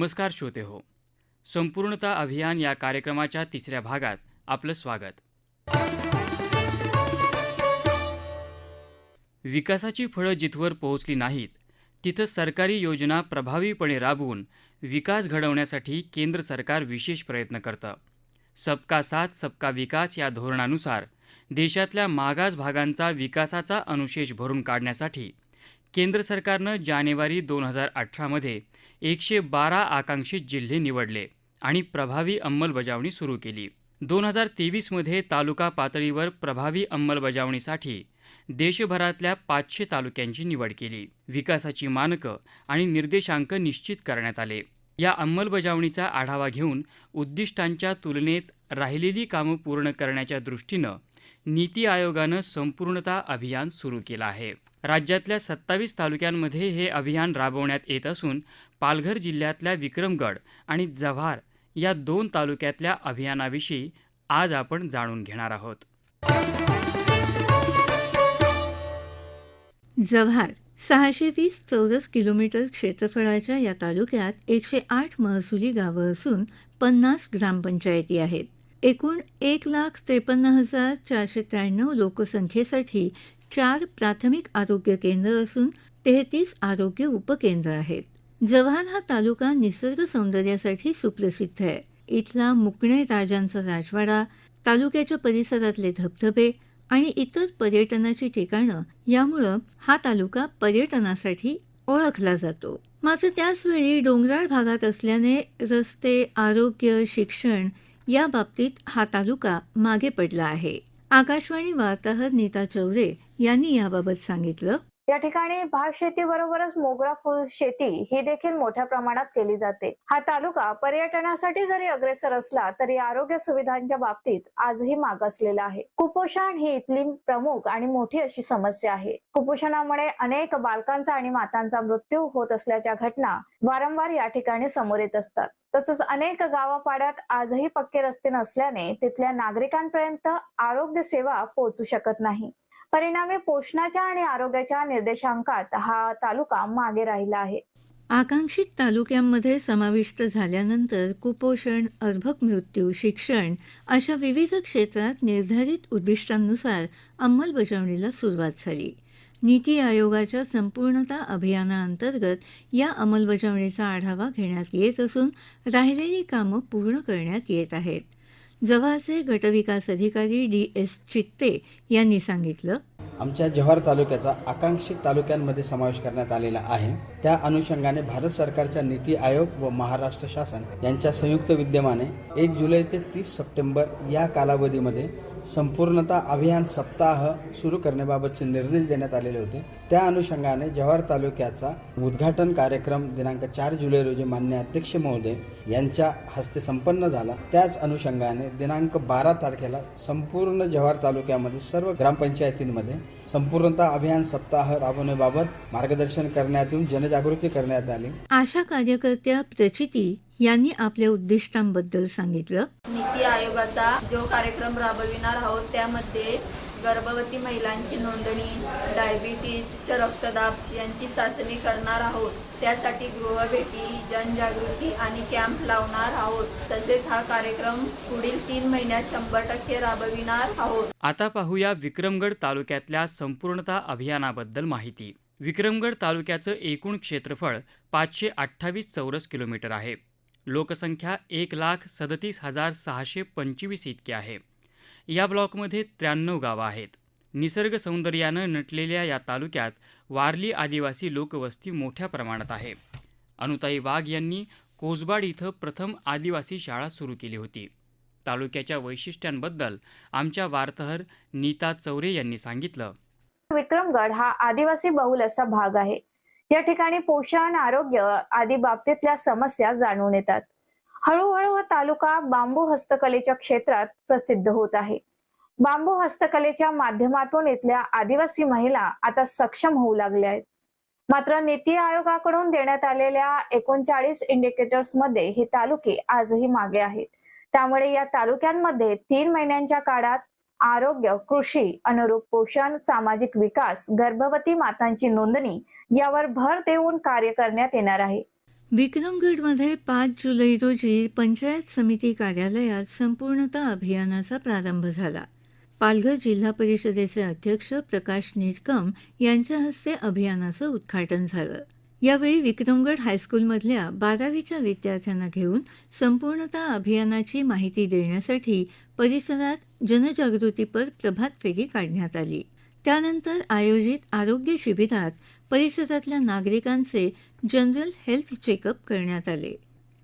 नमस्कार श्रोते हो संपूर्णता अभियान या कार्यक्रमाच्या तिसऱ्या भागात आपलं स्वागत. विकासाची फळं जिथवर पोहोचली नाहीत तिथं सरकारी योजना प्रभावीपणे राबवून विकास घडवण्यासाठी केंद्र सरकार विशेष प्रयत्न करतं. सबका साथ सबका विकास या धोरणानुसार देशातल्या मागास भागांचा विकासाचा अनुशेष भरून काढण्यासाठी केंद्र सरकारनं जानेवारी दोन हजार अठरामध्ये एकशे बारा आकांक्षित जिल्हे निवडले आणि प्रभावी अंमलबजावणी सुरू केली. दोन हजार तेवीसमध्ये तालुका पातळीवर प्रभावी अंमलबजावणीसाठी देशभरातल्या पाचशे तालुक्यांची निवड केली. विकासाची मानकं आणि निर्देशांक निश्चित करण्यात आले. या अंमलबजावणीचा आढावा घेऊन उद्दिष्टांच्या तुलनेत राहिलेली कामं पूर्ण करण्याच्या दृष्टीनं नीती आयोगानं संपूर्णता अभियान सुरू केलं आहे. राज्यातल्या सत्तावीस तालुक्यांमध्ये हे अभियान राबवण्यात येत असून पालघर जिल्ह्यातल्या विक्रमगड आणि जव्हार या दोन तालुक्यातल्या अभियानाविषयी आज आपण जाणून घेणार आहोत. जव्हार सहाशे वीस चौरस किलोमीटर क्षेत्रफळाच्या या तालुक्यात एकशे आठ महसुली गावं असून पन्नास ग्रामपंचायती आहेत. एकूण एक लाख त्रेपन्न हजार चारशे त्र्याण्णव लोकसंख्येसाठी चार प्राथमिक आरोग्य केंद्र असून तेहतीस आरोग्य उपकेंद्र आहेत. जव्हार हा तालुका निसर्ग सौंदर्यासाठी सुप्रसिद्ध आहे. इथला मुकणे राजांचा राजवाडा तालुक्याच्या परिसरातले धबधबे आणि इतर पर्यटनाची ठिकाणं यामुळं हा तालुका पर्यटनासाठी ओळखला जातो. मात्र त्याचवेळी डोंगराळ भागात असल्याने रस्ते आरोग्य शिक्षण या बाबतीत हा तालुका मागे पडला आहे. आकाशवाणी वार्ताहर नीता चौरे यांनी याबाबत सांगितलं. या ठिकाणी भात शेती बरोबरच मोगरा फुल शेती ही देखील मोठ्या प्रमाणात केली जाते. हा तालुका पर्यटनासाठी जरी अग्रेसर असला तरी आरोग्य सुविधांच्या बाबतीत आजही मागासलेला आहे. कुपोषण ही इथली प्रमुख आणि मोठी अशी समस्या आहे. कुपोषणामुळे अनेक बालकांचा आणि मातांचा मृत्यू होत असल्याच्या घटना वारंवार या ठिकाणी समोर येत असतात. तसंच अनेक गावापाड्यात आजही पक्के रस्ते नसल्याने तिथल्या नागरिकांपर्यंत आरोग्य सेवा पोहोचू शकत नाही. परिणामी पोषणाच्या आणि आरोग्याच्या निर्देशांकात हा तालुका मागे राहिला आहे. आकांक्षित तालुक्यांमध्ये समाविष्ट झाल्यानंतर कुपोषण अर्भक मृत्यू शिक्षण अशा विविध क्षेत्रात निर्धारित उद्दिष्टांनुसार अंमलबजावणीला सुरुवात झाली. नीती आयोगाच्या संपूर्णता अभियानाअंतर्गत या अंमलबजावणीचा आढावा घेण्यात येत असून राहिलेली कामं पूर्ण करण्यात येत आहेत. जव्हारचे गटविकास अधिकारी डी एस चित्ते यांनी सांगितलं. आमच्या जव्हार तालुक्याचा आकांक्षित तालुक्यांमध्ये समावेश करण्यात आलेला आहे. त्या अनुषंगाने भारत सरकारच्या नीती आयोग व महाराष्ट्र शासन यांच्या संयुक्त विद्यमाने एक जुलै ते तीस सप्टेंबर या कालावधीमध्ये संपूर्णता अभियान सप्ताह सुरू करण्याबाबतचे निर्देश देण्यात आलेले होते. त्या अनुषंगाने जव्हार तालुक्याचा उद्घाटन कार्यक्रम दिनांक चार जुलै रोजी मान्य अध्यक्ष महोदय यांच्या हस्ते संपन्न झाला. त्याच अनुषंगाने दिनांक बारा तारखेला संपूर्ण जव्हार तालुक्यामध्ये सर्व ग्रामपंचायतींमध्ये संपूर्णता अभियान सप्ताह राबवण्याबाबत मार्गदर्शन करण्यात येऊन जनजागृती करण्यात आली. आशा कार्यकर्त्या प्रचिती यांनी आपल्या उद्दिष्टांबद्दल सांगितलं. नीती आयोगाचा जो कार्यक्रम राबविणार आहोत त्यामध्ये गर्भवती महिलांची नोंदणी डायबिटीजचं रक्तदाब यांची चाचणी करणार आहोत. त्यासाठी गृहभेटी जनजागृती आणि कॅम्प लावणार आहोत. तसेच हा कार्यक्रम पुढील तीन महिन्यात शंभर टक्के राबविणार आहोत. आता पाहूया विक्रमगड तालुक्यातल्या संपूर्णता अभियानाबद्दल माहिती. विक्रमगड तालुक्याचं एकूण क्षेत्रफळ पाचशे अठ्ठावीस चौरस किलोमीटर आहे. लोकसंख्या एक लाख सदतीस हजार सहाशे पंचवीस इतकी आहे. या ब्लॉकमध्ये त्र्याण्णव गावं आहेत. निसर्ग सौंदर्यानं नटलेल्या या तालुक्यात वारली आदिवासी लोकवस्ती मोठ्या प्रमाणात आहे. अनुताई वाघ यांनी कोसबाड इथं प्रथम आदिवासी शाळा सुरू केली होती. तालुक्याच्या वैशिष्ट्यांबद्दल आमच्या वार्ताहर नीता चौरे यांनी सांगितलं. विक्रमगड हा आदिवासी बहुल असा भाग आहे. या ठिकाणी पोषण आरोग्य आदी बाबतीतल्या समस्या जाणून येतात. हळूहळू हा तालुका बांबू हस्तकलेच्या क्षेत्रात प्रसिद्ध होत आहे. बांबू हस्तकलेच्या माध्यमातून इथल्या आदिवासी महिला आता सक्षम होऊ लागल्या आहेत. मात्र नीती आयोगाकडून देण्यात आलेल्या एकोणचाळीस इंडिकेटर्समध्ये हे तालुके आजही मागे आहेत. त्यामुळे या तालुक्यांमध्ये तीन महिन्यांच्या काळात आरोग्य कृषी अनुरूप पोषण सामाजिक विकास गर्भवती मातांची नोंदणी यावर भर देऊन कार्य करण्यात येणार आहे. विक्रमगडमध्ये पाच जुलै रोजी पंचायत समिती कार्यालयात संपूर्णता अभियानाचा प्रारंभ झाला. पालघर जिल्हा परिषदेचे अध्यक्ष प्रकाश निकम यांच्या हस्ते अभियानाचं उद्घाटन झालं. यावेळी विक्रमगड हायस्कूलमधल्या बारावीच्या विद्यार्थ्यांना घेऊन संपूर्णता अभियानाची माहिती देण्यासाठी परिसरात जनजागृतीपर प्रभात फेरी काढण्यात आली. त्यानंतर आयोजित आरोग्य शिबिरात परिसरातल्या नागरिकांचे जनरल हेल्थ चेकअप करण्यात आले.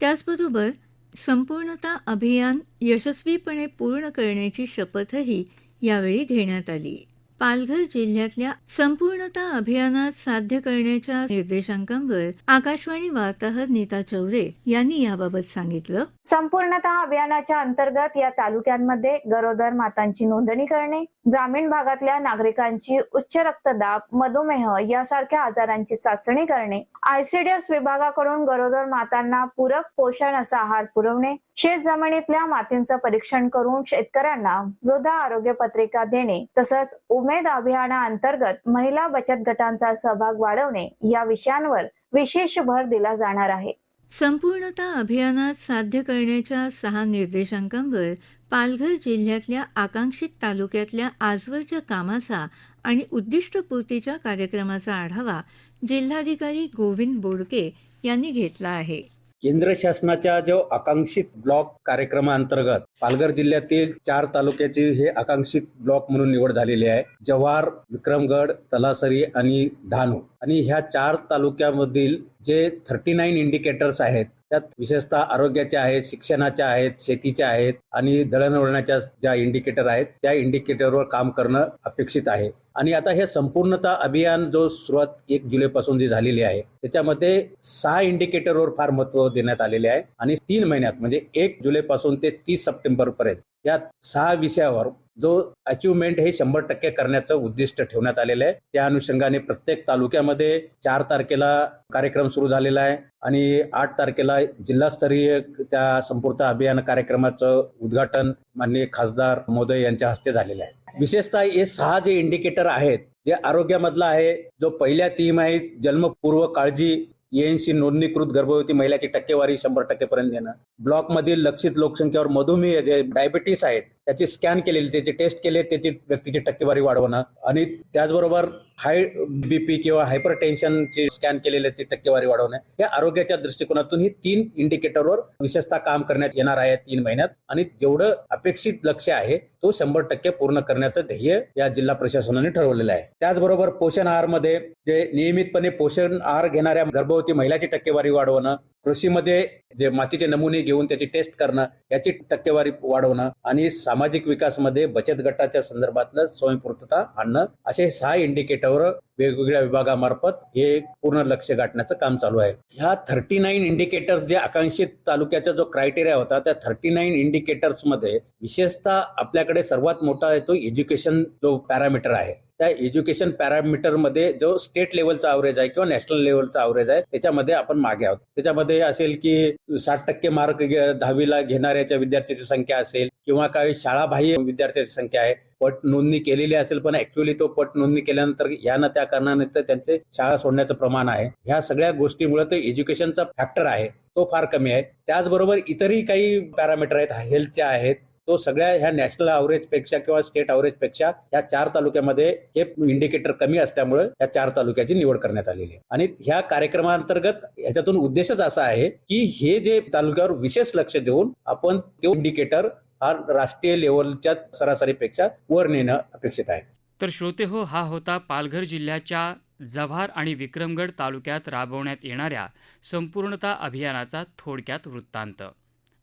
त्याचबरोबर संपूर्णता अभियान यशस्वीपणे पूर्ण करण्याची शपथही यावेळी घेण्यात आली. पालघर जिल्ह्यातल्या संपूर्णता अभियानात साध्य करण्याच्या निर्देशांकांवर आकाशवाणी वार्ताहर नीता चौरे यांनी याबाबत सांगितलं. संपूर्णता अभियानाच्या अंतर्गत या तालुक्यांमध्ये गरोदर मातांची नोंदणी करणे ग्रामीण भागातल्या नागरिकांची उच्च रक्तदाब मधुमेह यासारख्या आजारांची चाचणी करणे आयसीडीएस विभागाकडून गरोदर मातांना पूरक पोषण असा आहार पुरवणे शेत जमिनीतल्या मातींचं परीक्षण करून शेतकऱ्यांना मृदा आरोग्य पत्रिका देणे तसंच उमेद अभियानाअंतर्गत महिला बचत गटांचा सहभाग वाढवणे या विषयांवर विशेष भर दिला जाणार आहे. संपूर्णता अभियानात साध्य करण्याच्या सहा निर्देशांकांवर पालघर जिल्ह्यातल्या आकांक्षित तालुक्यातल्या आजवरच्या कामाचा आणि उद्दिष्टपूर्तीच्या कार्यक्रमाचा आढावा जिल्हाधिकारी गोविंद बोडके यांनी घेतला आहे. केंद्र शासनाच्या जो आकांक्षित ब्लॉक कार्यक्रमाअंतर्गत पालघर जिल्ह्यातील चार तालुक्याची हे आकांक्षित ब्लॉक म्हणून निवड झालेली आहे. जव्हार विक्रमगड तलासरी आणि डहाणू आणि ह्या चार तालुक्यामधील जे थर्टी नाईन इंडिकेटर्स आहेत त्यात विशेषतः आरोग्याच्या आहेत शिक्षणाच्या आहेत शेतीच्या आहेत आणि दळणवळणाच्या ज्या इंडिकेटर आहेत त्या इंडिकेटरवर काम करणं अपेक्षित आहे. आणि आता हे संपूर्णता अभियान जो सुरुवात एक जुलैपासून जी झालेली आहे त्याच्यामध्ये सहा इंडिकेटरवर फार महत्त्व देण्यात आलेले आहे. आणि तीन महिन्यात म्हणजे एक जुलैपासून ते तीस सप्टेंबर पर्यंत या सहा विषयावर जो अचिव्हमेंट हे शंभर टक्के करण्याचं उद्दिष्ट ठेवण्यात आलेलं आहे. त्या अनुषंगाने प्रत्येक तालुक्यामध्ये चार तारखेला कार्यक्रम सुरू झालेला आहे आणि आठ तारखेला जिल्हास्तरीय त्या संपूर्ण अभियान कार्यक्रमाचं उद्घाटन माननीय खासदार मोदय यांच्या हस्ते झालेलं आहे. विशेषतः हे सहा जे इंडिकेटर आहेत जे आरोग्यामधला आहे जो पहिल्या तीन जन्मपूर्व काळजी एएनसी नोंदणीकृत गर्भवती महिलाची टक्केवारी शंभर टक्केपर्यंत देणं. ब्लॉकमधील लक्षित लोकसंख्येवर मधुमेह जे डायबिटीस आहेत त्याची स्कॅन केलेली त्याची टेस्ट केले त्याची व्यक्तीची टक्केवारी वाढवणं. आणि त्याचबरोबर हाय बीपी किंवा हायपर टेन्शनची स्कॅन केलेले ती टक्केवारी वाढवणं. हे आरोग्याच्या दृष्टिकोनातून ही तीन इंडिकेटरवर विशेषतः काम करण्यात येणार आहे तीन महिन्यात. आणि जेवढं अपेक्षित लक्ष्य आहे तो शंभर टक्के पूर्ण करण्याचं ध्येय या जिल्हा प्रशासनाने ठरवलेलं आहे. त्याचबरोबर पोषण आहारमध्ये जे नियमितपणे पोषण आहार घेणाऱ्या गर्भवती महिलाची टक्केवारी वाढवणं कृषीमध्ये जे मातीचे नमुने घेऊन त्याची टेस्ट करणं याची टक्केवारी वाढवणं आणि सामाजिक विकासमध्ये बचत गटाच्या संदर्भातलं स्वयंपूर्तता आणणं असे सहा इंडिकेटरवर वेगवेगळ्या विभागामार्फत हे पूर्ण लक्ष गाठण्याचं काम चालू आहे. ह्या थर्टी नाईन इंडिकेटर्स जे आकांक्षित तालुक्याचा जो क्रायटेरिया होता त्या थर्टी नाईन इंडिकेटर्समध्ये विशेषतः आपल्याकडे सर्वात मोठा आहे तो एज्युकेशन जो पॅरामीटर आहे. त्या एज्युकेशन पॅरामीटरमध्ये जो स्टेट लेवलचा अवरेज आहे किंवा नॅशनल लेवलचा अवरेज आहे त्याच्यामध्ये आपण मागे आहोत. त्याच्यामध्ये असेल की साठ टक्के मार्क दहावीला घेणाऱ्याच्या विद्यार्थ्याची संख्या असेल किंवा काही शाळाबाह्य विद्यार्थ्याची संख्या आहे. पट नोंदणी केलेली असेल पण ऍक्च्युअली तो पट नोंदणी केल्यानंतर या ना त्या कारणानंतर त्यांचे शाळा सोडण्याचं प्रमाण आहे. ह्या सगळ्या गोष्टीमुळे तो एज्युकेशनचा फॅक्टर आहे. तो फार कमी आहे. त्याचबरोबर इतरही काही पॅरामीटर आहेत हेल्थच्या आहेत तो सगळ्या ह्या नॅशनल अवरेजपेक्षा किंवा स्टेट अवरेजपेक्षा या चार तालुक्यामध्ये हे इंडिकेटर कमी असल्यामुळे या चार तालुक्याची निवड करण्यात आलेली आहे. आणि ह्या कार्यक्रमांतर्गत ह्याच्यातून उद्देशच असा आहे की हे जे तालुक्यावर विशेष लक्ष देऊन आपण तो इंडिकेटर हा राष्ट्रीय लेवलच्या सरासरीपेक्षा वर नेणं अपेक्षित आहे. तर श्रोते हो हा होता पालघर जिल्ह्याच्या जव्हार आणि विक्रमगड तालुक्यात राबवण्यात येणाऱ्या संपूर्णता अभियानाचा थोडक्यात वृत्तांत.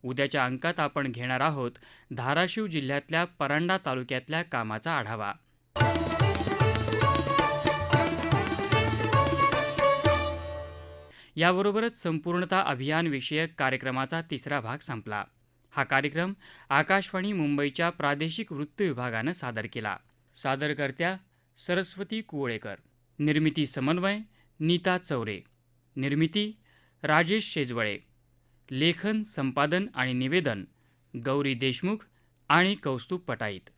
उद्याच्या अंकात आपण घेणार आहोत धाराशिव जिल्ह्यातल्या परांडा तालुक्यातल्या कामाचा आढावा. याबरोबरच संपूर्णता अभियानविषयक कार्यक्रमाचा तिसरा भाग संपला. हा कार्यक्रम आकाशवाणी मुंबईच्या प्रादेशिक वृत्त विभागानं सादर केला. सादरकर्त्या सरस्वती कुवळेकर. निर्मिती समन्वय नीता चौरे. निर्मिती राजेश शेजवळे. लेखन संपादन आणि निवेदन गौरी देशमुख आणि कौस्तुभ पटाईत.